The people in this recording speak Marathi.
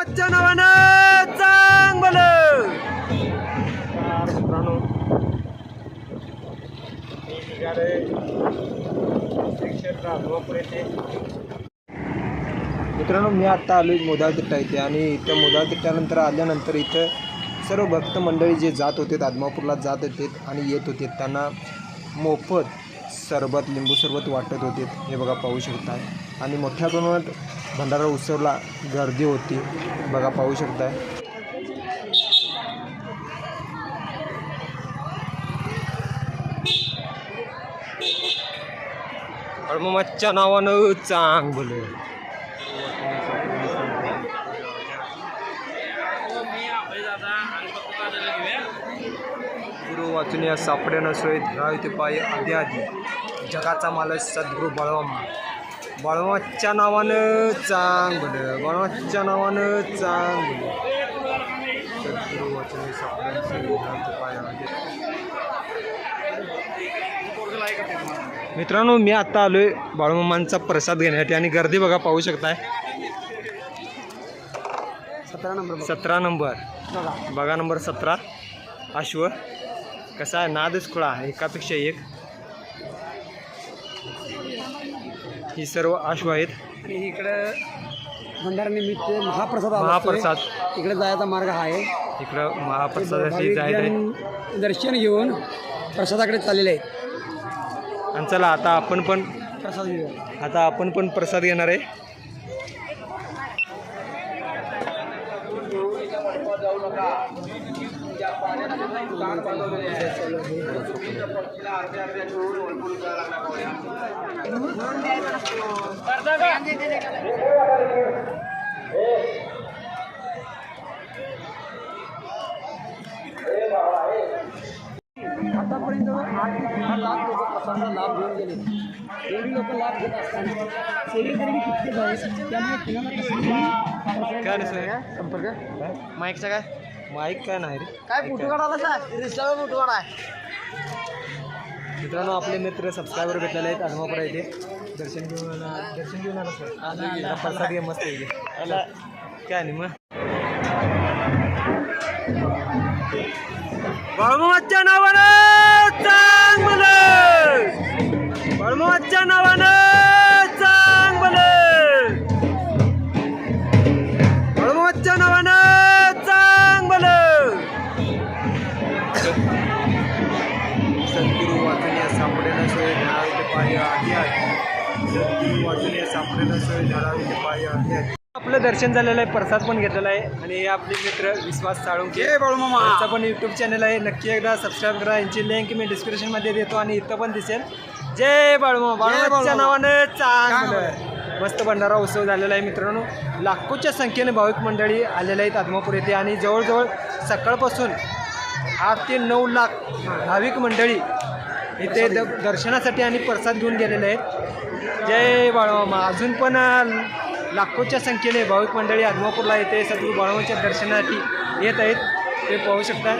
नावानं चांगलं. मित्रांनो मी आत्ता आलो आहे मोदाळ तिट्टा इथे आणि इथं मोदाळ तिट्ट्यानंतर आल्यानंतर इथं सर्व भक्त मंडळी जे जात होते आदमापूरला जात होते आणि येत होते त्यांना मोफत सरबत लिंबू सरबत वाटत होते. हे बघा पाहू शकताय आणि मोठ्या प्रमाणात भंडारा उत्सवला गर्दी होती. बघा पाहू शकताय. हळमच्या नावानं चांगलं गुरु वाचून या सापड्यानं सोयीत राव ते पाय आधी आधी जगाचा मालक सद्गुरू बळवामा. बळवाच्या नावानं चांगलं बळवाच्या नावानं चांगलं. मित्रांनो मी आता आलोय बाळूमामांचा प्रसाद घेण्यासाठी आणि गर्दी बघा पाहू शकताय. सतरा नंबर सतरा नंबर. बघा. बघा नंबर सतरा. अश्व कसा आहे? नादच खुळा एकापेक्षा एक. ही सर्व अश्व आहेत. आणि इकडं भंडारा निमित्त महाप्रसाद आला. महाप्रसाद. इकडे जायचा मार्ग हा आहे. इकडं महाप्रसादाची जायचं आहे दर्शन घेऊन प्रसादाकडे चाललेले आहेत. आणि चला आता आपण पण प्रसाद घेऊन आता आपण पण प्रसाद घेणार आहे. आतापर्यंत आठ ते दहा लाख लोक प्रसादाचा लाभ घेऊन गेले. एवढी लोक लाभ घेत असताना सेवेकरी कितके आहेत? त्यामुळे कसं संपर्क? माईकचा काय? माईक काय नाही रे. काय फोटो काढायला सर रिस्टावर फोटो काढाय मित्रांनो आपले मित्र सबस्क्रायबर भेटलेले आहेत. अजमापुरा इथे दर्शन घेऊन दर्शन घेऊन आला सर प्रसाद घे मस्त इथे आला. काय नाही मग. बाळमाच्या नावानं चांगलं. बाळमाच्या नावानं आधी सापडेला धरावे ते पाय आधी आधी आपलं दर्शन झालेलं आहे प्रसाद पण घेतलेला आहे. आणि हे आपले मित्र विश्वास साळुंके यांचा पण यूट्यूब चॅनल आहे. नक्की एकदा सबस्क्राईब करा. यांची लिंक मी डिस्क्रिप्शनमध्ये देतो आणि इथं पण दिसेल. जय बाळूमा बाळूमाच्या नावानं चांगलं. मस्त भंडारा उत्सव झालेला आहे मित्रांनो. लाखोच्या संख्येने भाविक मंडळी आलेले आहेत आदमापूर येथे. आणि जवळजवळ सकाळपासून आठ ते नऊ लाख भाविक मंडळी इथे द दर्शनासाठी आणि प्रसाद घेऊन गेलेले आहेत. जय बाळवामा अजून पण लाखोच्या संख्येने भाविक मंडळी आदमापूरला येते. सद्गुरू बाळमाच्या दर्शनासाठी येत आहेत. ते पाहू शकता.